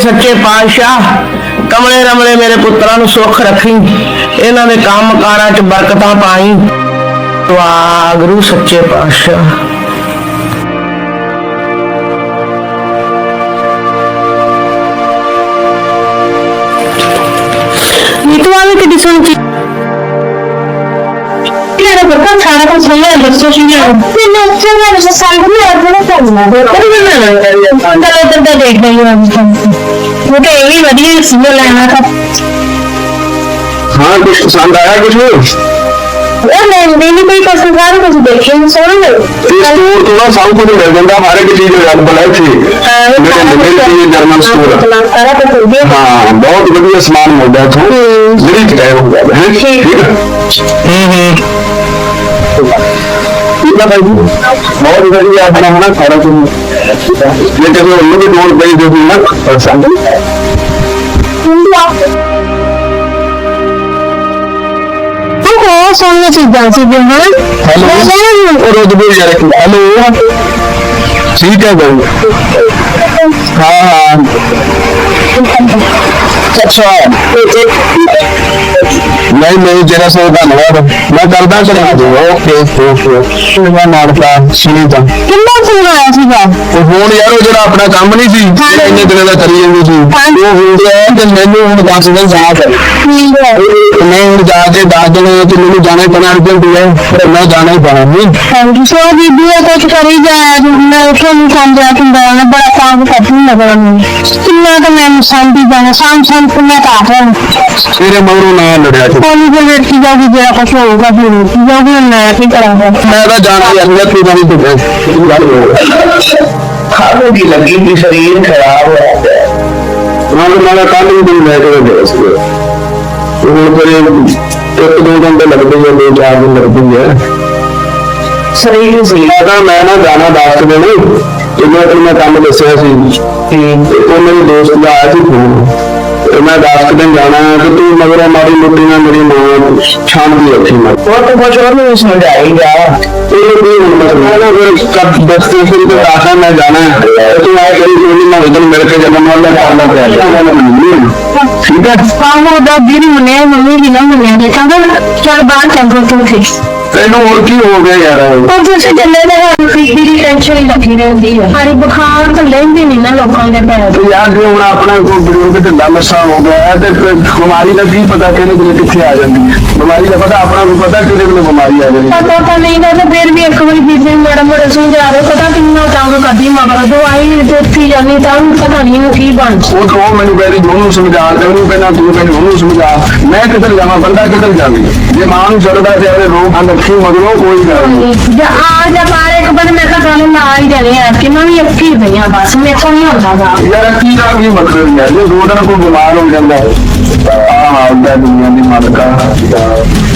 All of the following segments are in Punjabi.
ਸੱਚੇ ਪਾਤਸ਼ਾਹ ਕਮਲੇ ਰਮਲੇ ਮੇਰੇ ਪੁੱਤਰਾਂ ਨੂੰ ਸੁੱਖ ਰੱਖੀ। ਇਹਨਾਂ ਦੇ ਕੰਮ ਕਾਰਾਂ 'ਚ ਬਰਕਤਾਂ ਪਾਈ। ਵਾਹਿਗੁਰੂ ਸੱਚੇ ਪਾਤਸ਼ਾਹ। ਕਿੱਡੀ ਸੋਹਣੀ ਚੀਜ਼ ਮੇਰਾ ਬੱਕਾ ਖਾਣਾ ਕੁਝ ਨਹੀਂ ਹੈ ਦੱਸੋ ਕੀ ਹੈ ਮੈਨੂੰ ਉੱਥੇ ਮੈਂ ਸੰਗ ਨੂੰ ਆਪਣਾ ਕਰਨਾ ਹੈ ਪਰ ਮੈਂ ਨਾ ਚਲੋ ਉਧਰ ਦਾ ਦੇਖ ਰਹੀ ਹਾਂ ਉਹ ਤਾਂ ਇਹ ਵੀ ਵਧੀਆ ਸੀ ਉਹ ਲੈਣਾ ਤਾਂ। ਹਾਂ ਕੁਝ ਪਸੰਦ ਆਇਆ ਕੁਝ ਉਹ ਮੈਂ ਨਹੀਂ ਕੋਈ ਪਸੰਦ ਆ ਰਿਹਾ ਕੁਝ ਦੇਖੇ ਨਹੀਂ ਸੋਹਣਾ ਇਸ ਸਟੋਰ ਤੋਂ ਨਾ ਸਭ ਕੁਝ ਮਿਲ ਜਾਂਦਾ ਹਰ ਇੱਕ ਚੀਜ਼ ਅਵੇਲੇਬਲ ਹੈ ਇੱਥੇ ਮੇਰੇ ਨੰਬਰ ਦੀ ਜਰਮਨ ਸਟੋਰ ਸਾਰਾ ਕੁਝ ਹੋ ਗਿਆ ਹਾਂ ਬਹੁਤ ਵਧੀਆ ਸਮਾਨ ਮਿਲਦਾ ਇੱਥੋਂ। ਜਿਹੜੀ ਕਿਰਾਏ ਹੋ? ਗਿਆ ਹੈ ਠੀਕ ਹੈ ਹੂੰ। ਹੂੰ ਠੀਕ ਹੈ ਭਾਈ ਜੀ। ਬਹੁਤ ਵਧੀਆ ਆਪਣਾ ਹੋਣਾ ਸਾਰਾ ਕੁਝ। ਜੇ ਕਦੇ ਉਹਨੂੰ ਵੀ ਪਈ ਤੇ ਵੀ ਨਾ ਪਸੰਦ ਉਹ ਬਹੁਤ ਸੋਹਣੀਆਂ ਚੀਜ਼ਾਂ ਸੀ ਜਿਵੇਂ ਹੈਲੋ। ਉਹ ਰੋਜ਼ ਬੋਲ ਯਾਰ ਹੈਲੋ। ਠੀਕ ਹੈ ਭਾਈ। ਹਾਂ ਹਾਂ। ਅੱਛਾ। ਨਹੀਂ ਨਹੀਂ ਜਰਾ ਸੋ ਧੰਨਵਾਦ ਮੈਂ ਕਰਦਾ ਚਲਾ ਦੂੰ ਓਕੇ ਓਕੇ ਮੈਂ ਨਾੜਤਾ ਸੁਣੀ ਤਾਂ। ਕਿੰਨਾ ਫੋਨ ਆਇਆ ਸੀਗਾ? ਉਹ ਹੁਣ ਯਾਰ ਉਹ ਜਿਹੜਾ ਆਪਣਾ ਕੰਮ ਨਹੀਂ ਸੀ ਜਿਹੜਾ ਇੰਨੇ ਦਿਨਾਂ ਦਾ ਕਰੀ ਜਾਂਦੇ ਸੀ। ਉਹ ਹੋ ਗਿਆ ਤੇ ਮੈਨੂੰ ਹੁਣ 10 ਦਿਨ ਜਾ ਕਰ ਤੇ ਮੈਂ ਹੁਣ ਜਾ ਕੇ 10 ਦਿਨ ਤੇ ਮੈਨੂੰ ਜਾਣਾ ਹੀ ਪੈਣਾ ਅਰਜੈਂਟ ਹੈ ਪਰ ਮੈਂ ਜਾਣਾ ਹੀ ਪੈਣਾ ਨਹੀਂ। ਹਾਂਜੀ ਸੋ ਬੀਬੀ ਇਹ ਕੁਝ ਕਰੀ ਜਾਇਆ ਜੀ। ਮੈਂ ਉੱਥੇ ਨਹੀਂ ਸਮਝਿਆ ਕਿ ਮੈਂ ਬੜਾ ਕੰਮ ਕਰਦੀ ਨਜ਼ਰ ਆਉਂਦੀ ਕਿੰਨਾ ਤਾਂ ਮੈਂ ਸੰਭੀ ਜਾਣਾ ਸਾਮ ਸਾਮ ਕਿੰਨਾ ਤਾਂ ਆ ਰਿਹਾ ਤੇਰੇ ਮਗਰੋਂ ਨਾ ਲੜਿਆ ਤੂੰ ਕੋਈ ਵੀ ਵੇਟ ਕੀ ਜਾਊਗੀ ਜਿਹੜਾ ਕੁਝ ਹੋਊਗਾ ਫਿਰ ਕੀ ਜਾਊਗੀ ਹੁਣ ਮੈਂ ਕੀ ਕਰਾਂਗਾ ਮੈਂ ਤਾਂ ਜਾਣਾ ਯਾਰ ਮੈਂ ਤੂੰ ਨਹੀਂ ਤੂੰ ਖਾਣੇ ਦੀ ਲੱਗੀ ਵੀ ਸਰੀਰ ਖਰਾਬ ਹੋਇਆ ਪਿਆ ਨਾਲ ਨਾਲ ਕੱਲ ਵੀ ਦਿਨ ਲੈ ਕੇ ਗਏ ਸੀ ਉਹ ਹੁਣ ਫਿਰ ਇੱਕ ਦੋ ਦਿਨ ਤਾਂ ਲੱਗਦੇ ਹੀ ਆ ਦੋ ਚਾਰ ਦਿਨ ਲੱਗਦੇ ਹੀ ਆ ਸਰੀਰ ਸੀ ਮੈਂ ਤਾਂ ਮੈਂ ਨਾ ਜਾਣਾ ਦੱਸ ਦਿਨ ਤੇ ਮੈਂ ਤੈਨੂੰ ਮੈਂ ਕੰਮ ਦੱਸਿਆ ਸੀ ਤੇ ਉਹ ਮੇਰੇ ਦੋਸਤ ਦਾ ਆਇਆ ਸੀ ਫੋਨ ਤੇ ਮੈਂ ਦੱਸ ਕੁ ਦਿਨ ਜਾਣਾ ਹੈ ਤੇ ਤੂੰ ਮਗਰੋਂ ਮਾੜੀ ਮੋਟੀ ਨਾਲ ਮੇਰੀ ਮਾਂ ਸ਼ਾਂਤੀ ਰੱਖੀ ਮੈਂ। ਉਹ ਤਾਂ ਕੁਝ ਉਹਨੂੰ ਸਮਝਾਈ ਜਾ ਇਹ ਵੀ ਹੁਣ ਮੈਂ ਨਾ ਫਿਰ ਕੱਟ ਦਸਤੇ ਫਿਰ ਤੇ ਆਖਾਂ ਮੈਂ ਜਾਣਾ ਹੈ। ਤੇ ਤੂੰ ਆਏ ਕਰੀ ਕੋਈ ਮੈਂ ਉਧਰ ਮਿਲ ਕੇ ਜਦੋਂ ਮੈਂ ਉਹਨਾਂ ਕਰਨਾ ਪਿਆ ਠੀਕ ਹੈ? ਕੰਮ ਉਹਦਾ ਦਿਨ ਮੁੰਨੇ ਮੰਮੀ ਵੀ ਨਾ ਦੇ ਕਹਿੰਦਾ ਚਲ ਬਾਹਰ ਚੱਲ ਤੂੰ ਫਿਰ ਤੈਨੂੰ ਹੋਰ ਕੀ ਹੋ ਗਿਆ ਯਾਰ? ਉਹ ਜਿਸ ਜੱਲੇ ਦੇ ਹੱਥ ਦੀ ਦੀ ਟੈਨਸ਼ਨ ਹੀ ਲੱਗੀ ਰਹਿੰਦੀ ਹੈ ਹਰੀ ਬੁਖਾਰ ਤਾਂ ਲੈਂਦੀ ਨਹੀਂ ਨਾ ਲੋਕਾਂ ਦੇ ਪੈਰ। ਤੇ ਯਾਰ ਜੇ ਹੁਣ ਆਪਣਾ ਕੋਈ ਬਜ਼ੁਰਗ ਢਿੱਲਾ ਮੱਸਾ ਹੋ ਗਿਆ ਹੈ ਤੇ ਫਿਰ ਬਿਮਾਰੀ ਦਾ ਕੀ ਪਤਾ ਕਿਹਨੇ ਵੇਲੇ ਕਿੱਥੇ ਆ ਜਾਂਦੀ ਹੈ? ਬਿਮਾਰੀ ਦਾ ਪਤਾ ਆਪਣਾ ਨੂੰ ਪਤਾ ਕਿਹਦੇ ਵੇਲੇ ਬਿਮਾਰੀ ਆ ਜਾਂਦੀ ਹੈ? ਪਤਾ ਤਾਂ ਨਹੀਂ ਨਾ ਤੇ ਫਿਰ ਵੀ ਇੱਕ ਵਾਰੀ ਬੀਬੀ ਨੂੰ ਮਾੜਾ ਮੋੜਾ ਸਮਝਾ ਰਹੇ ਪਤਾ ਕਿੰਨਾ ਤੰਗ ਕਰਦੀ ਮਗਰ ਦਵਾਈ ਦਿੱਤੀ ਜਾਂਦੀ ਤਾਂ ਪਤਾ ਨਹੀਂ ਉਹ ਕੀ ਬਣ ਉਹ ਕਹੋ ਮੈਨੂੰ ਪਹਿਲੇ ਉਹਨੂੰ ਸਮਝਾ ਤੇ ਉਹਨੂੰ ਪਹਿਲਾਂ ਤੂੰ ਮੈਨੂੰ ਉਹਨੂੰ ਸਮਝਾ। ਮੈਂ ਕਿੱਧਰ ਜਾਵਾਂ ਬੰਦਾ ਕਿੱਧਰ ਜਾਵੇ ਜੇ ਮਾਂ ਨੂੰ ਛੱਡਦਾ ਤੇ ਆਪਣੇ ਰੋਗ ਆ ਰੱਖੀ ਮਗਰੋਂ ਕੋਈ ਗੱਲ ਨਹੀਂ। ਜਾ ਆ ਜਾ ਬਾਹਰ ਇੱਕ ਬੰਦੇ ਮੈਂ ਕਿਹਾ ਤੁਹਾਨੂੰ ਨਾ ਹੀ ਦੇਣੇ ਆ ਕਿ ਮੈਂ ਵੀ ਅੱਕੀ ਪਈ ਆ ਬਸ ਮੇਰੇ ਕੋਲ ਨਹੀਂ ਹੁੰਦਾ ਗਾ। ਯਾਰ ਕੀ ਦਾ ਕੀ ਮਤਲਬ ਹੈ ਜੇ ਦੋ ਦਿਨ ਕੋਈ ਬਿਮਾਰ ਹੋ ਜਾਂਦਾ ਹੈ ਆਹ ਆਉਂਦਾ ਦੁਨੀਆ ਦੀ ਮਾਲਕਾ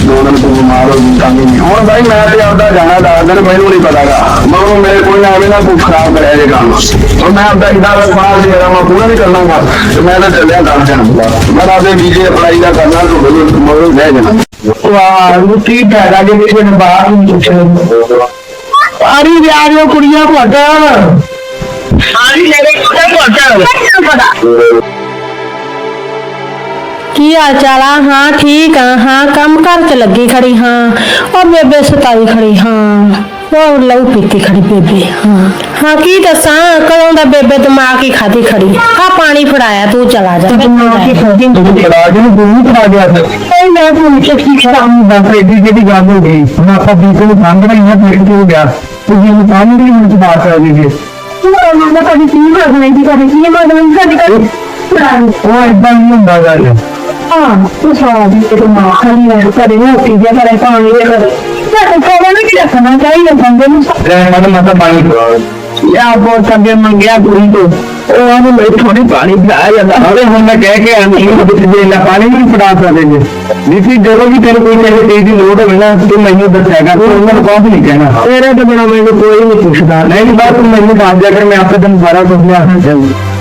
ਦੋ। ਦਿਨ ਕੋਈ ਬਿਮਾਰ ਹੋ ਜਾਂਦਾ ਨਹੀਂ। ਹੁਣ ਭਾਈ ਮੈਂ ਤੇ ਆਪਦਾ ਜਾਣਾ ਦੱਸ ਦਿਨ ਮੈਨੂੰ ਨਹੀਂ ਪਤਾਗਾ ਮਗਰੋਂ ਮੇਰੇ ਕੋਲ ਨਾ ਆਵੇ ਨਾ ਕੋਈ ਖਰਾਬ ਕਰਿਆ ਜੇ ਕੰਮ। ਹੁਣ ਮੈਂ ਆਪਦਾ ਇਦਾਂ ਦਾ ਸਵਾਲ ਸੀ ਮੇਰਾ ਮੈਂ ਪੂਰਾ ਨਹੀਂ ਕਰਨਾਗਾ ਤੇ ਮੈਂ ਤਾਂ ਚੱਲਿਆ ਕਰ ਜਾਣਾ ਮੈਂ ਆਪਦੇ ਵੀਜ਼ੇ ਅਪਲਾਈ ਦਾ ਕਰਨਾ ਤੋਂ ਮਗਰੋਂ ਲੈ ਜਾਣਾ। ਵਾਹ ਨੂੰ ਕੀ ਫਾਇਦਾ ਜੇ ਕਿਸੇ ਨੇ ਬਾਹਰ ਨੂੰ ਪੁੱਛੇ ਆਰੀ ਵਿਆਹ ਕੁੜੀਆਂ ਘਟ ਆਰੀ ਲੈ ਕੇ ਘਟ ਕੀ ਹਾਲ ਚਾਲ ਆ? ਹਾਂ ਠੀਕ ਆ। ਹਾਂ ਕੰਮ ਕਰ ਚ ਲੱਗੀ ਖੜੀ ਹਾਂ। ਉਹ ਬੇਬੇ ਸਤਾਈ ਖੜੀ ਹਾਂ। ਉਹ ਲਹੂ ਪੀਤੀ ਖੜੀ ਬੇਬੇ। ਹਾਂ। ਹਾਂ ਕੀ ਦੱਸਾਂ? ਕਦੋਂ ਦਾ ਬੇਬੇ ਦਿਮਾਗ ਹੀ ਖਾਦੀ ਖੜੀ। ਆ ਪਾਣੀ ਫੜਾਇਆ ਤੂੰ ਚਲਾ ਜਾ। ਦਿਮਾਗ ਹੀ ਖਾਦੀ। ਤੂੰ ਪੜਾ ਕੇ ਨੂੰ ਦੂਰ ਪੜਾ ਗਿਆ ਇਹ ਮੈਂ ਤੁਹਾਨੂੰ ਚੱਕੀ ਸ਼ਰਾਮ ਦਾ ਫਰੇਡੀ ਜਿਹੜੀ ਗੱਲ ਹੋ ਗਈ? ਹੁਣ ਆਪਾਂ ਬੀਕੋ ਨੂੰ ਬੰਦ ਨਹੀਂ ਹੈ ਫੇਰ ਹੋ ਗਿਆ? ਤੇ ਜੇ ਨੂੰ ਪਾਣੀ ਦੀ ਹੁਣ ਬਾਤ ਆ ਗਈ ਤੂੰ ਮੈਂ ਕਦੀ ਕੀ ਕਰਨਾ ਦੀ ਕਦੀ ਕੀ ਮੈਂ ਨਹੀਂ ਕਦੀ ਉਹ ਇਦਾਂ ਨਹੀਂ ਹੁੰਦਾ ਗੱਲ। ਹਾਂ ਤੂੰ ਦਿਨ ਤੇ ਮਾਂ ਖਾਲੀ ਰਹਿ ਕਰੇ ਨਾ ਉੱਠੀ ਜਾ ਕਰੇ ਪਾਣੀ ਦੇ ਕਰੇ ਤਾਂ ਕੋਲ ਨਹੀਂ ਰੱਖਣਾ ਚਾਹੀਦਾ ਬੰਦੇ ਨੂੰ। ਰਹਿ ਮਨ ਮਤ ਪਾਣੀ ਯਾ ਬਹੁਤ ਅੱਗੇ ਮੰਗਿਆ ਕੁੜੀ ਤੋਂ ਉਹ ਆਨੂੰ ਮੈਂ ਥੋੜੀ ਪਾਣੀ ਪਿਲਾਇਆ ਜਾਂਦਾ। ਅਰੇ ਹੁਣ ਮੈਂ ਕਹਿ ਕੇ ਆਂਦੀ ਹਾਂ ਕਿ ਜੇ ਲਾ ਪਾਣੀ ਨਹੀਂ ਫੜਾ ਸਕਦੇ ਜੀ। ਨੀਤੀ ਜਦੋਂ ਵੀ ਤੈਨੂੰ ਕੋਈ ਕਿਸੇ ਚੀਜ਼ ਦੀ ਲੋੜ ਹੋਵੇ ਨਾ ਤੂੰ ਮੈਨੂੰ ਦੱਸੇਗਾ ਤੂੰ ਉਹਨਾਂ ਨੂੰ ਕੁਝ ਨਹੀਂ ਕਹਿਣਾ। ਤੇਰੇ ਤੋਂ ਬਿਨਾ ਮੈਨੂੰ ਕੋਈ ਨਹੀਂ ਪੁੱਛਦਾ। ਨਹੀਂ ਬਾਤ ਤੂੰ ਮੈਨੂੰ ਦੱਸ ਦਿਆ ਕਰ ਮੈਂ ਆਪੇ ਤੈਨੂੰ ਸਾਰਾ ਕੁਝ ਲਿਆ ਦੇਵਾਂ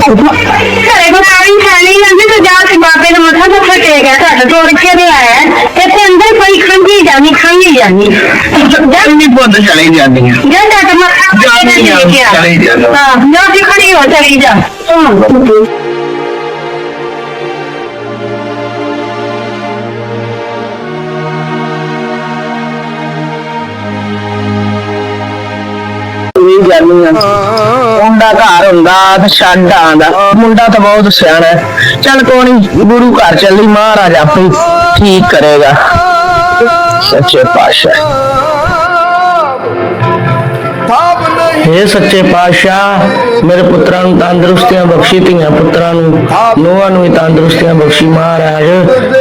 ਘਰੇ ਬਣਾਈ ਖਾਣੀ ਜਾਂਦੀ ਤੇ ਜਾ ਕੇ ਬਾਬੇ ਨੂੰ ਮੱਥਾ ਮੱਥਾ ਟੇਕਿਆ ਤੁਹਾਡਾ ਤੋੜ ਕੇ ਦੇ ਆਇਆ ਇੱਥੇ ਅੰਦਰ ਪਈ ਖੰਗੀ ਜਾਨੀ ਖੰਗੀ ਜਾਨੀ ਜਾ ਇੰਨੀ ਬੁੱਧ ਚਲੀ ਜਾਂਦੀ ਆ ਜਾ ਤੁਹਾਡਾ ਮੱਥਾ ਜਾਂਦੀ ਆ, ਚਲੀ ਜਾ। ਹਾਂ ਜਾ ਕੇ ਖੜੀ ਹੋ ਚਲੀ ਜਾ। ਹਾਂ। ਵੀ ਜਾਨੀ ਆ ਮੁੰਡਾ ਘਰ ਹੁੰਦਾ ਤੇ ਛੱਡ ਆਂਦਾ। ਮੁੰਡਾ ਤਾਂ ਬਹੁਤ ਸਿਆਣਾ ਹੈ। ਚੱਲ ਕੋਈ ਨੀ, ਗੁਰੂ ਘਰ ਚੱਲੀ, ਮਹਾਰਾਜ ਆਪੇ ਠੀਕ ਕਰੇਗਾ। ਸੱਚੇ ਪਾਤਸ਼ਾਹ। हे ਸੱਚੇ ਪਾਤਸ਼ਾਹ, ਮੇਰੇ ਪੁੱਤਰਾਂ ਨੂੰ ਤੰਦਰੁਸਤੀਆਂ ਬਖਸ਼ੀ, ਧੀਆਂ ਪੁੱਤਰਾਂ ਨੂੰ, ਨੋਹਾਂ ਨੂੰ ਵੀ ਤੰਦਰੁਸਤੀਆਂ ਬਖਸ਼ੀ, ਮਹਾਰਾਜ।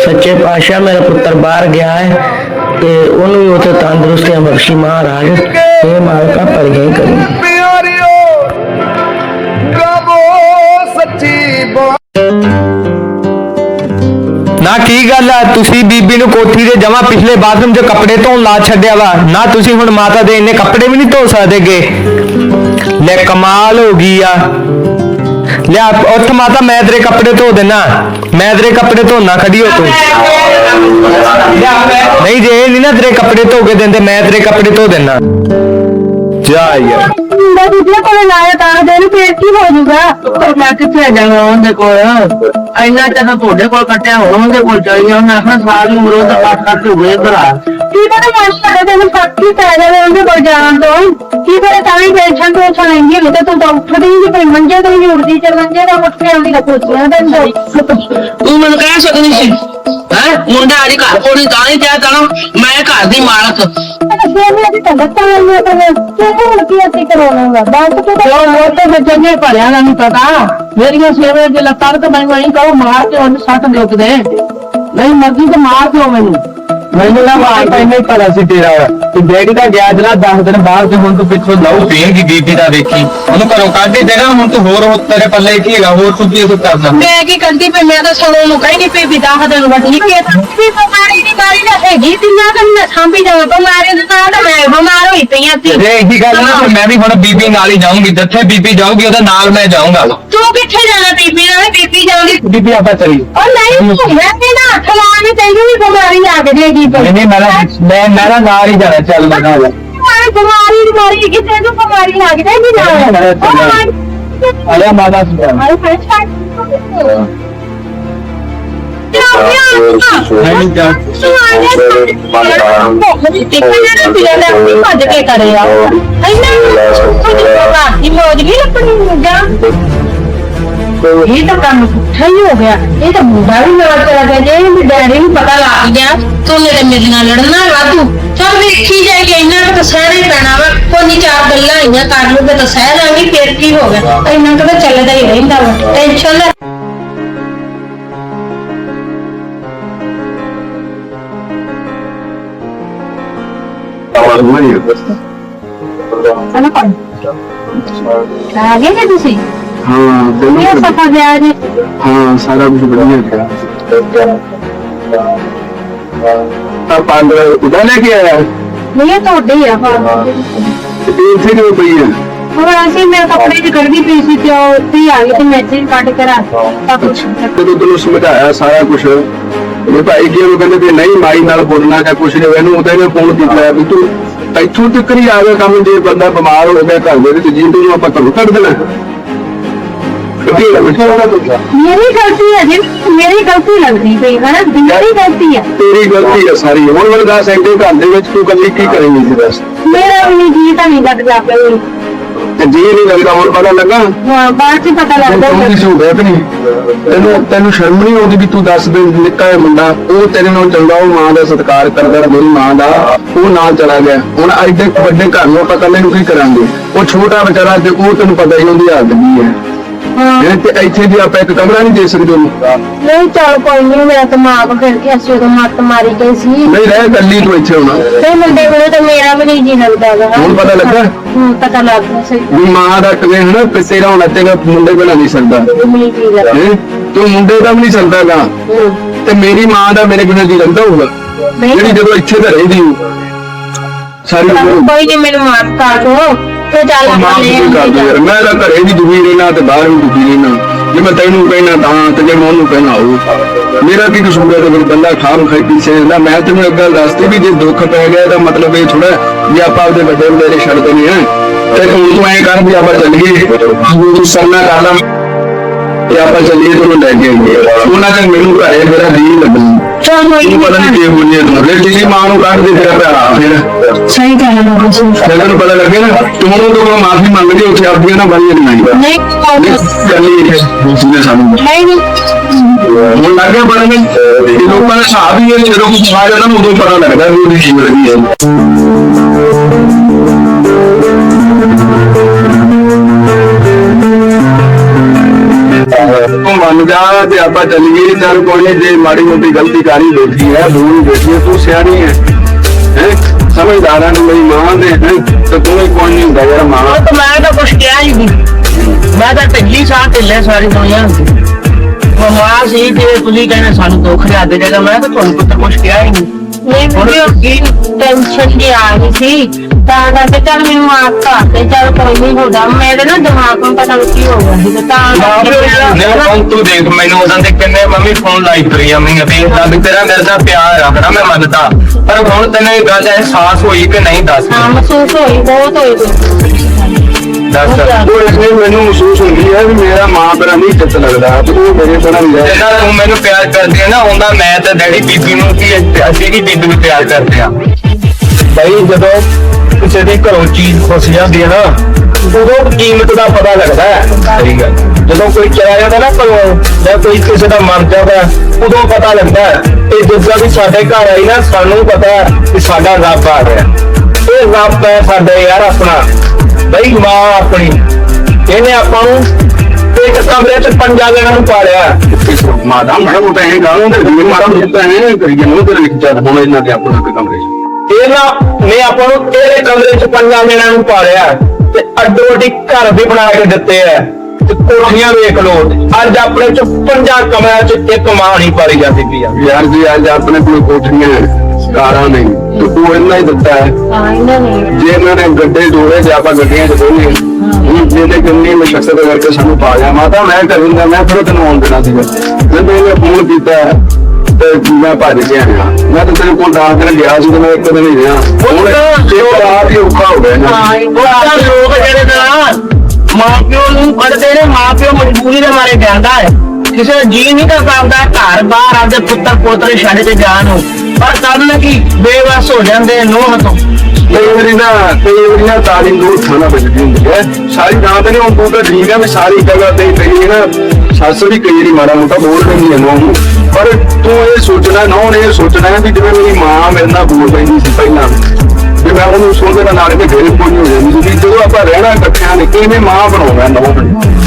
ਸੱਚੇ ਪਾਤਸ਼ਾਹ, ਮੇਰਾ ਪੁੱਤਰ ਬਾਹਰ ਗਿਆ ਹੈ ਤੇ ਉਹਨੂੰ ਵੀ ਉੱਥੇ ਤੰਦਰੁਸਤੀਆਂ ਬਖਸ਼ੀ, ਮਹਾਰਾਜ। ਇਹ ਮਾਲਕਾ ਪਰਗਈ ਕਰੀ ਪਿਆਰਿਓ ਗਾਵੋ ਸੱਚੀ ਬੋ ਨਾ ਕੀ ਗੱਲ ਆ ਤੁਸੀਂ ਬੀਬੀ ਨੂੰ ਕੋਠੀ ਦੇ ਜਮਾ ਪਿਛਲੇ ਬਾਥਰੂਮ 'ਚ ਕੱਪੜੇ ਧੋਣ ਲਾ ਛੱਡਿਆ ਵਾ। ਨਾ ਤੁਸੀਂ ਹੁਣ ਮਾਤਾ ਦੇ ਇੰਨੇ ਕੱਪੜੇ ਵੀ ਨਹੀਂ ਧੋ ਸਕਦੇਗੇ। ਲੈ ਕਮਾਲ ਹੋ ਗਈ ਆ। ਲੈ ਉੱਠ ਮਾਤਾ ਮੈਂ ਤੇਰੇ ਕੱਪੜੇ ਧੋ ਦੇਣਾ ਮੈਂ ਤੇਰੇ ਕੱਪੜੇ ਧੋਣਾ ਖੜੀ ਹੋ ਤੂੰ। ਨਹੀਂ ਜੇ ਇਹ ਨਹੀਂ ਨਾ ਤੇਰੇ ਕੱਪੜੇ ਧੋ ਕੇ ਦਿੰਦੇ ਮੈਂ ਤੇਰੇ ਕੱਪੜੇ ਧੋ ਦੇਣਾ ਜਾ ਯਾਰ ਮੁੰਡਾ ਦੂਜੇ ਕੋਲ ਲਾਇਆ ਤਾਂ ਦੇ ਨੂੰ ਫੇਰ ਕੀ ਹੋ ਜਾਊਗਾ? ਮੈਂ ਕਿੱਥੇ ਜਾਵਾਂ ਉਹਦੇ ਕੋਲ? ਇੰਨਾ ਚਿਰ ਤੁਹਾਡੇ ਕੋਲ ਕੱਟਿਆ ਹੁਣ ਉਹਦੇ ਕੋਲ ਚਾਹੀਏ ਉਹਨੇ ਆਖਣਾ ਸਾਰੀ ਉਮਰ ਉਹਦਾ ਪਾਠ ਕਰਕੇ ਹੋਏ ਭਰਾ ਕੀ ਕਰੇ ਮਾਸਟਰ ਦੇ ਨੂੰ ਫੱਕੀ ਪੈ ਜਾਵੇ ਉਹਦੇ ਕੋਲ ਜਾਣ ਤੋਂ। ਕੀ ਕਰੇ ਤਾਂ ਵੀ ਟੈਨਸ਼ਨ ਤੋਂ ਸੁਣਾਂਗੀ ਹਲੇ ਤਾਂ ਤੂੰ ਤਾਂ ਉੱਠਦੀ ਨਹੀਂ ਪਈ ਮੰਜੇ ਤੋਂ ਹੀ ਉੱਠਦੀ ਚੱਲ ਮੰਜੇ ਦਾ ਉੱਠ ਕੇ ਆਉਂਦੀ ਤਾਂ ਪੁੱਛਿਆ ਦਿੰਦਾ ਤੂੰ ਮੈਨੂੰ ਕਹਿ ਸਕਦੀ ਸੀ ਹੈ? ਮੁੰਡਾ ਅਜੇ ਘਰ ਕੋਲ ਨਹੀਂ ਤਾਂ ਹੀ ਕਿਹਾ ਤਾਂ ਮੈਂ ਘਰ ਦੀ ਮਾਲਕ। ਫੇਰ ਵੀ ਅਸੀਂ ਤਾਂ ਦੱਸਾਂ ਨਹੀਂ ਤਾਂ ਕਿਹਨੇ ਹੁਣ ਕੀ ਅਸੀਂ ਕਰਾਉਣਾਗਾ ਦੱਸ ਤੂੰ ਤਾਂ ਕਿਉਂ ਮੋਟੇ ਤੇ ਚੰਗੇ ਭਰਿਆ ਦਾ ਨਹੀਂ ਪਤਾ ਮੇਰੀਆਂ ਸੇਵੇ ਦੇ ਲੱਤਾਂ ਤੇ ਮੈਨੂੰ ਐਂ ਕਹੋ ਮਾਰ ਕੇ ਉਹਨੂੰ ਸੱਟ ਦੁੱਖ ਦੇ ਨਹੀਂ ਮਰਜ਼ੀ ਤੇ ਮਾਰ ਦਿਓ ਮੈਨੂੰ ਮੈਨੂੰ ਨਾ ਮਾਰ ਪੈਨੇ ਪਤਾ ਸੀ ਤੇਰਾ। ਤੇ ਡੈਡੀ ਦਾ ਗਿਆ ਜਲਾ 10 ਦਿਨ ਬਾਅਦ ਤੇ ਹੁਣ ਤੂੰ ਪਿੱਛੋਂ ਲਹੂ ਪੀਂਗੀ ਬੀਬੀ ਦਾ ਦੇਖੀ ਉਹਨੂੰ ਘਰੋਂ ਕੱਢ ਹੀ ਦੇਣਾ ਹੁਣ ਤੂੰ ਹੋਰ ਹੋਰ ਤੇਰੇ ਪੱਲੇ ਕੀ ਹੈਗਾ ਹੋਰ ਤੂੰ ਕੀ ਕੁਝ ਕਰਨਾ। ਮੈਂ ਕੀ ਕਰਦੀ ਪਈ ਮੈਂ ਤਾਂ ਸੁਣੋ ਨੂੰ ਕਹਿੰਦੀ ਪਈ ਵੀ ਦਸ ਦਿਨ ਵੱਡੀ ਕੇ ਤਾਂ ਵੀ ਬਿਮਾਰੀ ਦੀ ਮਾਰੀ ਨਾ ਹੈਗੀ ਤੇ ਨਾ ਤਾਂ ਮੈਂ ਸਾਂਭੀ ਜਾਵਾਂ ਬਿਮਾਰੀ ਦੇ ਨਾਲ ਤਾਂ ਮੈਂ ਬਿਮਾਰ ਹੋਈ ਪਈ ਆ ਤੀ ਜੇ ਇਹੀ ਗੱਲ ਨਾ ਫਿਰ ਮੈਂ ਵੀ ਹੁਣ ਬੀਬੀ ਨਾਲ ਹੀ ਜਾਊਂਗੀ ਜਿੱਥੇ ਬੀਬੀ ਜਾਊਗੀ ਉਹਦੇ ਨਾਲ ਮੈਂ ਜਾਊਂਗਾ। ਤੂੰ ਕਿੱਥੇ ਜਾਣਾ ਬੀਬੀ ਨਾਲ? ਬੀਬੀ ਜਾਉਂਦੀ ਬੀਬੀ ਆਪਾਂ ਚਲੀ ਉਹ ਨਹੀਂ ਮੈਂ ਤੇ ਨਾ ਹੱਥ ਤੈਨੂੰ ਵੀ ਬਿਮਾਰੀ ਲੱਗ ਜਾਏਗੀ ਨਹੀਂ ਪਈ ਨਹੀਂ ਮੈਂ ਨਾ- ਮੈਂ ਮੈਂ ਨਾ ਨਾਲ ਹੀ ਜਾਣਾ ਚੱਲ ਮੈਂ ਨਾਲ ਮੈਂ ਬਿਮਾਰੀ ਦੀ ਮਾਰੀ ਕਿ ਤੈਨੂੰ ਬਿਮਾਰੀ ਲੱਗ ਜਾਏਗੀ ਨਾਲ ਆਇਆ ਮਾਦਾ ਸੀ ਹਾਏ ਹਾਏ ਛੱਡ ਨਹੀਂ ਜਾ ਇਹ ਤਾਂ ਕੰਮ ਪੁੱਠਾ ਹੀ ਹੋ ਗਿਆ। ਇਹ ਤਾਂ ਮੁੰਡਾ ਵੀ ਨਾਲ ਚਲਾ ਗਿਆ। ਜੇ ਇਹਦੇ ਡੈਡੀ ਨੂੰ ਪਤਾ ਲੱਗ ਗਿਆ ਤੂੰ ਮੇਰੇ ਮੇਰੇ ਨਾਲ ਲੜਨਾ ਵਾਧੂ। ਚੱਲ ਵੇਖੀ ਜਾਏਗੀ ਇੰਨਾ ਕੁ ਤਾਂ ਸਹਿਣਾ ਹੀ ਪੈਣਾ ਵਾ। ਕੋਈ ਚਾਰ ਗੱਲਾਂ ਆਈਆਂ ਕਰ ਲੂਗੇ ਤਾਂ ਸਹਿ ਲਾਂਗੇ ਫੇਰ ਕੀ ਹੋ ਗਿਆ। ਇੰਨਾ ਕੁ ਤਾਂ ਚੱਲਦਾ ਹੀ ਰਹਿੰਦਾ ਵਾ। ਟੈਨਸ਼ਨ ਕੌਣ ਆ ਗਏ ਜੀ ਤੁਸੀਂ? ਹਾਂ ਇਹ ਬਿਲਕੁਲ ਸਫਾ ਗਿਆ ਜੀ ਹਾਂ ਸਾਰਾ ਕੁਝ ਵਧੀਆ ਗਿਆ ਤਾਂ ਪੰਡ ਉਹਦਾ ਲੈ ਕੇ ਆਇਆ? ਨਹੀਂ ਇਹ ਤੁਹਾਡੇ ਹੀ ਆ ਹਾਂ। ਤੇ ਇੱਥੇ ਕਿਉਂ ਪਈ ਹੈ ਹੋਰ ਅਸੀਂ ਮੈਂ ਕੱਪੜੇ ਚ ਕੱਢਦੀ ਪਈ ਸੀ ਤੇ ਉਹ ਉੱਥੇ ਹੀ ਆ ਗਈ ਤੇ ਮੈਂ ਇੱਥੇ ਹੀ ਕੱਢ ਕੇ ਰੱਖ ਤਾਂ ਕੁਛ ਜਦੋਂ ਤੈਨੂੰ ਸਮਝਾਇਆ ਸਾਰਾ ਕੁਝ ਇਹ ਭਾਈ ਜੀ ਨੂੰ ਕਹਿੰਦੇ ਵੀ ਨਹੀਂ ਮਾਈ ਨਾਲ ਬੋਲਣਾ ਨਹੀਂ ਇਹਨੂੰ ਉਹਦੇ ਨੇ ਫੋਨ ਕੀਤਾ ਵੀ ਤੂੰ ਇੱਥੋਂ ਤੱਕ ਹੀ ਆ ਗਿਆ ਕੰਮ ਜੇ ਬੰਦਾ ਬਿਮਾਰ ਹੋ ਗਿਆ ਘਰ ਦੇ ਵਿੱਚ ਜੀ ਨੂੰ ਆਪਾਂ ਘਰੋਂ ਕੱਢ ਦੇਣਾ। ਮੇਰੀ ਗਲਤੀ ਹੈ ਜੀ ਮੇਰੀ ਗਲਤੀ ਲੱਗਦੀ ਪਈ ਹੈ ਨਾ ਮੇਰੀ ਗਲਤੀ ਹੈ। ਤੇਰੀ ਗਲਤੀ ਹੈ ਸਾਰੀ। ਹੁਣ ਵਾਲੇ ਦਸ ਐਡੇ ਘਰ ਦੇ ਵਿੱਚ ਤੂੰ ਕੱਲੀ ਕੀ ਕਰੇਂਗੀ ਜੀ ਦੱਸ। ਮੇਰਾ ਵੀ ਨਹੀਂ ਜੀ ਤਾਂ ਨਹੀਂ ਲੱਗਦਾ ਪਿਆ ਤੇ ਜੀ ਨਹੀਂ ਲੱਗਦਾ ਹੁਣ ਪਤਾ ਲੱਗਾ? ਹਾਂ ਬਾਅਦ ਚ ਪਤਾ ਲੱਗਦਾ। ਤੂੰ ਕਿਸੇ ਨੂੰ ਬੈਠ ਨਹੀਂ। ਤੈਨੂੰ ਤੈਨੂੰ ਸ਼ਰਮ ਨਹੀਂ ਆਉਂਦੀ ਵੀ ਤੂੰ ਦੱਸ ਦੇ ਨਿੱਕਾ ਜਿਹਾ ਮੁੰਡਾ ਉਹ ਤੇਰੇ ਨਾਲ ਚੰਗਾ ਉਹ ਮਾਂ ਦਾ ਸਤਿਕਾਰ ਕਰਦਾ ਮੇਰੀ ਮਾਂ ਦਾ ਉਹ ਨਾਲ ਚਲਾ ਗਿਆ। ਹੁਣ ਐਡੇ ਵੱਡੇ ਘਰ ਨੂੰ ਪਤਾ ਨਹੀਂ ਕੀ ਕਰਾਂਗੇ? ਉਹ ਛੋਟਾ ਵਿਚਾਰਾ ਤੇ ਉਹ ਤੈਨੂੰ ਪਤਾ ਹੀ ਉਹਦੀ ਹਾਲਤ ਕੀ ਹਾਂ। ਇਹ ਤੇ ਇੱਥੇ ਵੀ ਆਪਾਂ ਇੱਕ ਕਮਰਾ ਨਹੀਂ ਦੇ ਸਕਦੇ ਉਹਨੂੰ। ਨਹੀਂ ਚੱਲ ਕੋਈ ਨਹੀਂ ਮੇਰਾ ਦਿਮਾਗ ਫਿਰ ਕੇ ਅਸੀਂ ਉਦੋਂ ਮੱਤ ਮਾਰੀ ਗਈ ਸੀ। ਨਹੀਂ ਰਹਿ ਗੱਲੀ ਤੂੰ ਇੱਥੇ ਹੋਣਾ। ਤੇ ਮੁੰਡੇ ਕੋਲ ਤਾਂ ਮੇਰਾ ਵੀ ਨਹੀਂ ਜੀ ਲੱਗਦਾ ਗਾ। ਹੁਣ ਪਤਾ ਲੱਗਾ? ਹੁਣ ਪਤਾ ਲੱਗ ਗਿਆ ਸਹੀ ਵੀ ਮਾਂ ਦਾ ਕਿਵੇਂ ਹਨਾ ਹੋਣਾ ਮੁੰਡੇ ਕੋਲ ਨਹੀਂ ਸਕਦਾ। ਨਹੀਂ ਜੀ ਲੱਗਦਾ। ਹੈਂ? ਤੂੰ ਮੁੰਡੇ ਦਾ ਵੀ ਨਹੀਂ ਸਕਦਾਗਾ। ਤੇ ਮੇਰੀ ਮਾਂ ਦਾ ਮੇਰੇ ਬਿਨਾਂ ਜੀ ਲੱਗਦਾ ਹੋਊਗਾ। ਜਿਹੜੀ ਜਦੋਂ ਇੱਥੇ ਤਾਂ ਰਹਿੰਦੀ ਹੋਊ। ਸਾਰੀ ਕੋਈ ਨਹੀਂ ਮੈਨੂੰ ਮਾਫ ਕਰ ਦੋ ਤੇ ਚੱਲ ਉਹ ਮਾਂ ਕਰਦੀ ਯਾਰ ਤਾਂ ਘਰੇ ਵੀ ਦੁਖੀ ਰਹਿਣਾ ਤੇ ਬਾਹਰ ਵੀ ਦੁਖੀ ਰਹਿਣਾ ਜੇ ਮੈਂ ਤੈਨੂੰ ਕਹਿਣਾ ਤਾਂ ਤੇ ਜੇ ਮੈਂ ਉਹਨੂੰ ਕਹਿਣਾ ਹੋਊ। ਮੇਰਾ ਕੀ ਕਸੂਰ ਹੈ ਤੇ ਫਿਰ ਬੰਦਾ ਖਾਮ ਖਾਈ ਪਿੱਛੇ ਜਾਂਦਾ ਮੈਂ ਤੈਨੂੰ ਇੱਕ ਗੱਲ ਦੱਸਤੀ ਵੀ ਜੇ ਦੁੱਖ ਪੈ ਗਿਆ ਤਾਂ ਮਤਲਬ ਇਹ ਥੋੜਾ ਵੀ ਆਪਾਂ ਆਪਦੇ ਵੱਡੇ ਵਡੇਰੇ ਛੱਡਦੇ ਨਹੀਂ ਹੈ ਤੇ ਹੁਣ ਤੂੰ ਐਂ ਕਰ ਵੀ ਆਪਾਂ ਚੱਲੀਏ। ਤੂੰ ਸਰਨਾ ਕਰ ਲਾ। ਤੇ ਆਪਾਂ ਚੱਲੀਏ ਤੈਨੂੰ ਲੈ ਕੇ ਆਈਏ। ਉਹਨਾਂ ਚਿਰ ਮੈਨੂੰ ਘਰੇ ਮੇਰਾ ਜੀ ਲੱਗੂ ਤੈਨੂੰ ਪਤਾ ਨਹੀਂ ਕੀ ਹੋਣੀ ਹੈ ਤੂੰ ਫਿਰ ਤੇਰੀ ਮਾਂ ਨੂੰ ਕੱਢ ਦੇ ਤੇਰਾ ਭਰਾ ਫਿਰ। ਸਹੀ ਕਹਿਣਾ ਬਾਬਾ ਜੀ ਤੈਨੂੰ ਪਤਾ ਲੱਗੇ ਨਾ ਤੂੰ ਉਹਨੂੰ ਤੋਂ ਮਾਫੀ ਮੰਗਦੀ ਉੱਥੇ ਆਪਦੀਆਂ ਨਾ ਬਣੀਆਂ ਨਹੀਂ ਨਹੀਂ ਇਹ ਦੂਸਰੇ ਸਾਨੂੰ। ਨਹੀਂ ਹੁਣ ਲੱਗੇ ਬਣਨੇ ਇਹ ਲੋਕਾਂ ਦਾ ਹਿਸਾਬ ਹੀ ਹੈ ਜਦੋਂ ਕੋਈ ਚਲਾ ਜਾਂਦਾ ਨਾ ਉਦੋਂ ਪਤਾ ਲੱਗਦਾ ਵੀ ਉਹਦੀ ਕੀ ਮਿਲਦੀ ਹੈ। ਮੰਨ ਜਾ ਤੇ ਆਪਾਂ ਚੱਲੀਏ ਚੱਲ ਕੋਈ ਜੇ ਮਾੜੀ ਮੋਟੀ ਗਲਤੀ ਕਾਰੀ ਦੇਖੀ ਹੈ ਦੇਖੀ ਹੈ ਤੂੰ ਸਿਆਣੀ ਹੈ। ਹੈ? ਸਮਝਦਾਰਾਂ ਨੂੰ ਮੇਰੀ ਮਾਂ ਦੇ ਹੈਂ, ਤੇ ਤੂੰ ਵੀ ਕੋਈ ਨਹੀਂ ਹੁੰਦਾ ਯਾਰ ਮਾਂ ਤਾਂ ਮੈਂ ਤਾਂ ਕੁਛ ਕਿਹਾ ਹੀ ਨਹੀਂ। ਮੈਂ ਤਾਂ ਢਿੱਲੀ ਸਾਹ ਢਿੱਲੇ ਸਾਰੀ ਦੁਨੀਆ ਮਮਾ ਸੀ ਕਿ ਤੁਸੀਂ ਕਹਿੰਦੇ ਸਾਨੂੰ ਦੁੱਖ ਲਿਆ ਦੇ ਜਗਾ ਮੈਂ ਤਾਂ ਤੁਹਾਨੂੰ ਪੁੱਤਰ ਕੁਛ ਕਿਹਾ ਹੀ ਨਹੀਂ। ਨਹੀਂ ਕੀ ਟੈਨਸ਼ਨ ਜੀ ਆ ਸੀ। ਤਾਂ ਕਰਕੇ ਚੱਲ ਮੈਨੂੰ ਮਾਫ ਕਰ ਦੇ ਚੱਲ ਕੋਈ ਨਹੀਂ ਹੁੰਦਾ। ਮੇਰੇ ਨਾ ਦਿਮਾਗ ਨੂੰ ਪਤਾ ਨਹੀਂ ਕੀ ਹੋ ਗਿਆ ਸੀ ਤੇ ਤਾਂ ਕਰਕੇ ਨਹੀਂ ਹੁਣ ਤੂੰ ਦੇਖ ਮੈਨੂੰ ਉਦੋਂ ਦੇ ਕਿੰਨੇ ਮੰਮੀ ਫੋਨ ਲਾਈਕ ਕਰੀ ਜਾਂਦੀ ਆ ਵੀ ਲੱਗ ਤੇਰਾ ਮੇਰੇ ਨਾਲ ਪਿਆਰ ਰੱਖਣਾ ਮੈਂ ਮੰਨਦਾ। ਪਰ ਹੁਣ ਤੈਨੂੰ ਇਹ ਗੱਲ ਅਹਿਸਾਸ ਹੋਈ ਕਿ ਨਹੀਂ ਦੱਸ। ਹਾਂ ਮਹਿਸੂਸ ਹੋਈ ਬਹੁਤ ਹੋਈ ਦੱਸ। ਉਹ ਇਸ ਲਈ ਮੈਨੂੰ ਮਹਿਸੂਸ ਹੁੰਦੀ ਹੈ ਵੀ ਮੇਰਾ ਮਾਂ ਮੇਰਾ ਨਹੀਂ ਚਿੱਤ ਲੱਗਦਾ ਤੇ ਉਹ ਮੇਰੇ ਤਰ੍ਹਾਂ ਨਹੀਂ ਹੈ ਜਿੰਨਾ ਤੂੰ ਮੈਨੂੰ ਪਿਆਰ ਕਰਦੀ ਹੈ ਨਾ onda ਮੈਂ ਤੇ ਡੈਡੀ ਬੀਬੀ ਨੂੰ ਕੀ ਅਸੀਂ ਵੀ ਬੀਬੀ ਨੂੰ ਪਿਆਰ ਕਰਦੇ ਆ। ਭਾਈ ਜਦੋਂ ਕਿਸੇ ਦੀ ਘਰੋਂ ਚੀਜ਼ ਖੁੱਸ ਜਾਂਦੀ ਹੈ ਨਾ ਉਦੋਂ ਕੀਮਤ ਦਾ ਪਤਾ ਲੱਗਦਾ ਹੈ। ਸਹੀ ਗੱਲ। ਜਦੋਂ ਕੋਈ ਚਲਾ ਜਾਂਦਾ ਨਾ ਘਰੋਂ ਜਾਂ ਕੋਈ ਕਿਸੇ ਦਾ ਮਰ ਜਾਂਦਾ ਉਦੋਂ ਪਤਾ ਲੱਗਦਾ ਹੈ ਜਿੱਦਾਂ ਵੀ ਸਾਡੇ ਘਰ ਆਈ ਨਾ ਸਾਨੂੰ ਪਤਾ ਹੈ ਕਿ ਸਾਡਾ ਰੱਬ ਆ ਰਿਹਾ ਇਹ ਰੱਬ ਹੈ ਸਾਡੇ ਯਾਰ ਆਪਣਾ। ਬਈ ਮਾਂ ਆਪਣੀ। ਇਹਨੇ ਆਪਾਂ ਨੂੰ ਇੱਕ ਕਮਰੇ 'ਚ ਪੰਜਾਂ ਦਿਨਾਂ ਨੂੰ ਪਾਲਿਆ। ਮਾਦਾ ਮੈਂ ਉਹ ਤਾਂ ਇਹ ਗਾਲਾਂ ਦੇ ਮਾਰਾ ਮੁੱਤਾ ਹੈ ਕਰੀ ਜਨੋ ਤੇ ਲਿਖ ਚੱਲ ਹੁਣ ਇਹਨਾਂ ਦੇ ਆਪਣਾ ਕਮਰੇ 'ਚ। ਇਹਨਾਂ ਨੇ ਆਪਾਂ ਨੂੰ ਤੇਰੇ ਕਮਰੇ 'ਚ ਪੰਜਾਂ ਦਿਨਾਂ ਨੂੰ ਪਾਲਿਆ ਤੇ ਅੱਡੋ ਅੱਡੀ ਘਰ ਵੀ ਬਣਾ ਕੇ ਦਿੱਤੇ ਆ ਤੇ ਕੋਠੀਆਂ ਵੇਖ ਲੋ ਅੱਜ ਆਪਣੇ 'ਚ ਪੰਜਾਂ ਕਮਰਿਆਂ 'ਚ ਇੱਕ ਮਾਂ ਨਹੀਂ ਪਾਲੀ ਜਾਂਦੀ ਪਈ ਆ। ਯਾਰ ਜੀ ਅੱਜ ਆਪਣੇ ਕੋਲ ਕੋਠੀਆਂ ਕਾਰਾਂ ਨਹੀਂ ਤੇ ਉਹ ਇੰਨਾ ਹੀ ਦਿੱਤਾ ਹੈ। ਜੇ ਇਹਨਾਂ ਨੇ ਗੱਡੇ ਜੋੜੇ ਜੇ ਆਪਾਂ ਗੱਡੀਆਂ 'ਚ ਦੋਨੇ ਜਿਹਨੇ ਕਿੰਨੀ ਮਸ਼ਕਤ ਕਰਕੇ ਸਾਨੂੰ ਪਾਲਿਆ ਮਾਤਾ ਮੈਂ ਕਰੂੰਗਾ ਮੈਂ ਫਿਰ ਤੈਨੂੰ ਆਉਣ ਦੇਣਾ ਸੀਗਾ। ਜਦੋਂ ਇਹਨੇ ਫੋਨ ਕੀਤਾ ਤੇ ਮੈਂ ਭੱਜ ਆਇਆ ਮੈਂ ਤਾਂ ਤੇਰੇ ਕੋਲ ਗਿਆ ਸੀ ਤੇ ਮੈਂ ਇੱਕ ਦਿਨ ਹੀ ਰਿਹਾ। ਹੁਣ ਇਹ ਰਾਤ ਹੀ ਔਖਾ ਹੋ ਗਿਆ ਨਾ। ਉਹ ਤਾਂ ਲੋਕ ਜਿਹੜੇ ਨਾ ਮਾਂ ਪਿਓ ਨੂੰ ਪੜਦੇ ਨੇ ਮਾਂ ਪਿਓ ਮਜਬੂਰੀ ਦੇ ਮਾਰੇ ਜਾਂਦਾ ਹੈ। ਕਿਸੇ ਦਾ ਜੀ ਨਹੀਂ ਘਰ ਬਾਹਰ ਆਪਦੇ ਪੁੱਤਰ ਪੋਤਰੇ ਛੱਡ ਕੇ ਜਾਣ ਨੂੰ। ਪਰ ਕਰਨ ਕੀ ਬੇਵਸ ਹੋ ਜਾਂਦੇ ਨੋਹ ਤੋਂ। ਕਈ ਵਾਰੀ ਨਾ ਕਈ ਵਾਰੀ ਨਾ ਤਾਲੀ ਨੂੰ ਖਾਣਾ ਵੱਜਦੀ ਹੁੰਦੀ ਹੈ। ਸਾਰੀ ਰਾਤ ਨਹੀਂ ਹੁਣ ਤੂੰ ਤਾਂ ਠੀਕ ਹੈ ਸਾਰੀ ਜਗ੍ਹਾ ਤੇ ਕਈ ਨਾ। ਸੱਸ ਵੀ ਕਈ ਵਾਰੀ ਮਾੜਾ ਮੋਟਾ ਬੋਲ ਪੈਂਦੀ ਹੈ ਨੂੰ ਪਰ ਤੂੰ ਇਹ ਸੋਚਣਾ ਨਾ ਹੁਣ ਇਹ ਸੋਚਣਾ ਵੀ ਜਿਵੇਂ ਮੇਰੀ ਮਾਂ ਮੇਰੇ ਨਾਲ ਬੋਲ ਪੈਂਦੀ ਸੀ ਪਹਿਲਾਂ। ਵੀ ਮੈਂ ਉਹਨੂੰ ਸੋਚਦੇ ਨਾਲ ਨਾਲ ਕੇ ਫੇਰ ਕੋਈ ਹੋ ਜਾਂਦੀ ਸੀ ਜਦੋਂ ਆਪਾਂ ਰਹਿਣਾ ਇਕੱਠਿਆਂ ਨੇ ਕਿਵੇਂ ਮਾਂ ਬਣਾਉਣਾ ਨੌ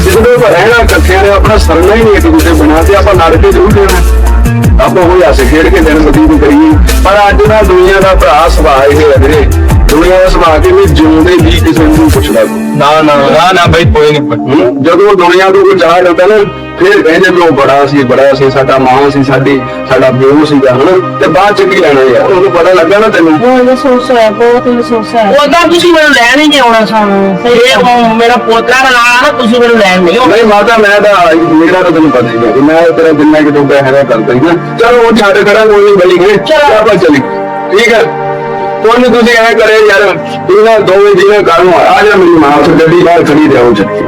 ਜਦੋਂ ਆਪਾਂ ਰਹਿਣਾ ਇਕੱਠਿਆਂ ਨੇ ਆਪਣਾ ਸਰਨਾ ਹੀ ਨਹੀਂ ਇੱਕ ਦੂਜੇ ਬਿਨਾਂ ਤੇ ਆਪਾਂ ਲੜ ਕੇ ਜ਼ਰੂਰ ਰਹਿਣਾ। ਆਪਾਂ ਉਹ ਹਾਸੇ ਖੇਡ ਕੇ ਦਿਨ ਬਤੀਤ ਕਰੀਏ। ਪਰ ਅੱਜ ਦਾ ਦੁਨੀਆ ਦਾ ਭਰਾ ਸੁਭਾਅ ਇਹ ਹੈ ਵੀਰੇ। ਦੁਨੀਆ ਦਾ ਸੁਭਾਅ ਕਿ ਵੀ ਜਿਉਂਦੇ ਵੀ ਕਿਸੇ ਨੂੰ ਪੁੱਛਦਾ। ਨਾ ਨਾ ਨਾ ਨਾ ਬਈ ਕੋਈ ਨਹੀਂ? ਜਦੋਂ ਦੁਨੀਆ ਤੋਂ ਕੋਈ ਚਲਾ ਜਾਂਦਾ ਨਾ ਫਿਰ ਕਹਿੰਦੇ ਵੀ ਉਹ ਬੜਾ ਸੀ ਬੜਾ ਸੀ ਸਾਡਾ ਮਾਂ ਸੀ ਸਾਡੀ ਸਾਡਾ ਪਿਓ ਸੀਗਾ ਹਨਾ? ਤੇ ਬਾਅਦ ਚ ਕੀ ਲੈਣਾ ਯਾਰ? ਉਹਨੂੰ ਪਤਾ ਲੱਗਾ ਨਾ ਤੈਨੂੰ? ਬਹੁਤ ਮਹਿਸੂਸ ਹੋਇਆ ਬਹੁਤ ਮਹਿਸੂਸ ਹੋਇਆ। ਉਹਦਾ ਤੁਸੀਂ ਮੈਨੂੰ ਲੈਣ ਹੀ ਨਹੀਂ ਆਉਣਾ ਸਾਨੂੰ। ਇਹ ਉਹ ਮੇਰਾ ਪੋਤਰਾ ਦਾ ਨਾਂ ਨਾ ਤੁਸੀਂ ਮੈਨੂੰ ਲੈਣ ਨਹੀਂ ਆਉਣਾ। ਨਹੀਂ ਮਾਤਾ ਮੈਂ ਤਾਂ ਮੇਰਾ ਤਾਂ ਤੈਨੂੰ ਪਤਾ ਹੀ ਹੈ ਕਿ ਮੈਂ ਤੇਰਾ ਜਿੰਨਾ ਕਿ ਡੋਬਾ ਹੈਗਾ ਕਰਦਾ ਹੀ ਨਾ। ਚਲੋ ਉਹ ਛੱਡ ਕਰਾਂ ਕੋਈ ਨਹੀਂ ਬਲੀ ਗਏ ਚਲੋ। ਆਪਾਂ ਚੱਲੀ ਠੀਕ ਹੈ? ਕੋਈ ਨੀ ਤੁਸੀਂ ਐ ਕਰੇ ਯਾਰ ਇਹਨਾਂ ਦੋਵੇਂ ਗੱਲ ਨੂੰ ਆ ਜਾ ਮੇਰੀ ਮਾਂ ਉੱਥੇ ਗੱਡੀ ਬਾਹਰ ਖੜੀ ਤੇ ਆਉ ਚੱਲੀ।